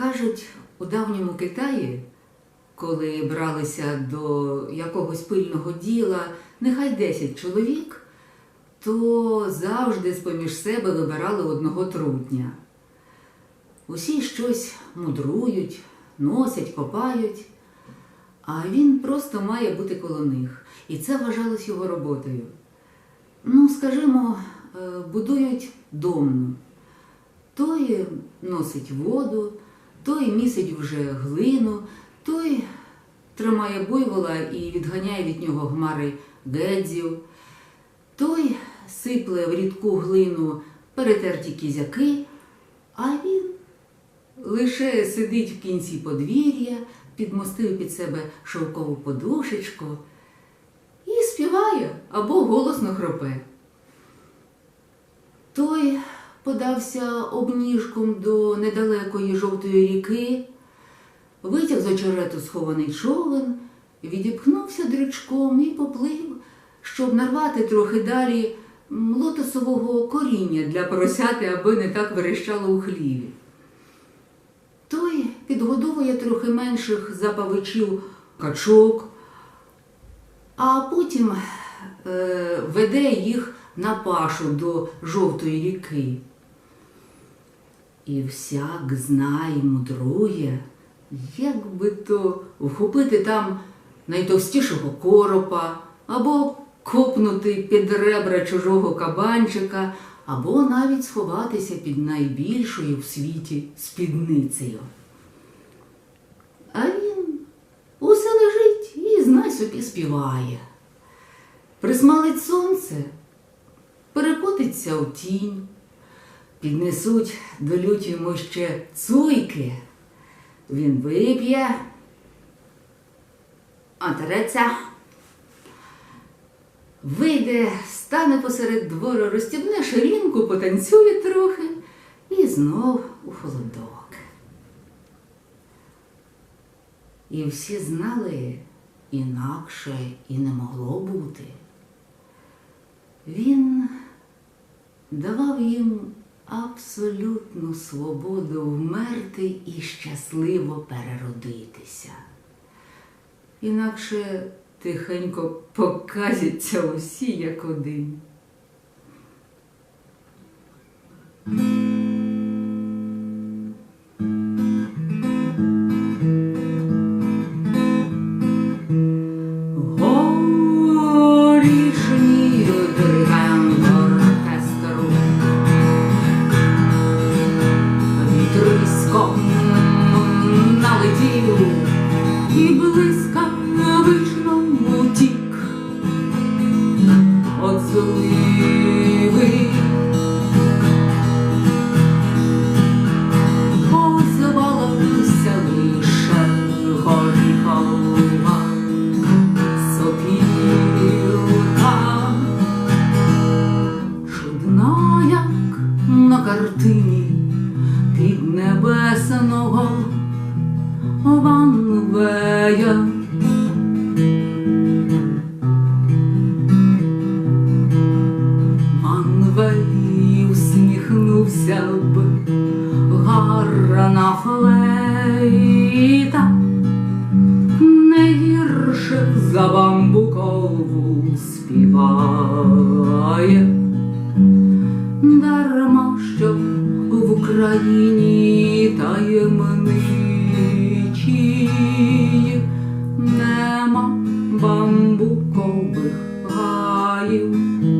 Кажуть, у давньому Китаї, коли бралися до якогось пильного діла, нехай 10 чоловік, то завжди з-поміж себе вибирали одного трутня. Усі щось мудрують, носять, копають, а він просто має бути коло них. І це вважалось його роботою. Ну, скажімо, е, будують домну. Той носить воду, той місить вже глину, той тримає буйвола і відганяє від нього гмари гедзів, той сипле в рідку глину перетерті кізяки, а він лише сидить в кінці подвір'я, підмостив під себе шовкову подушечку і співає або голосно хропе. Той подався обніжком до недалекої жовтої ріки, витяг з очерету схований човен, відіпхнувся дрючком і поплив, щоб нарвати трохи далі лотосового коріння для поросяти, аби не так верещало у хліві. Той підгодовує трохи менших запавичів качок, а потім е, веде їх на пашу до жовтої ріки. І всяк знає, мудрує, як би то вхопити там найтовстішого коропа, або копнути під ребра чужого кабанчика, або навіть сховатися під найбільшою в світі спідницею. А він усе лежить і знай собі співає. Присмалить сонце, перекотиться в тінь, піднесуть до люті йому ще цуйки. Він вип'є, отереться, вийде, стане посеред двору, розстібне ширинку, потанцює трохи і знов у холодок. І всі знали, інакше і не могло бути. Він давав їм абсолютну свободу вмерти і щасливо переродитися. Інакше тихенько показяться усі як один. 꺾 Ванвея. Манвей усміхнувся б гарна флейта, не гірше за бамбукову співає. Дарма що в Україні таємничі нема бамбукових гаїв.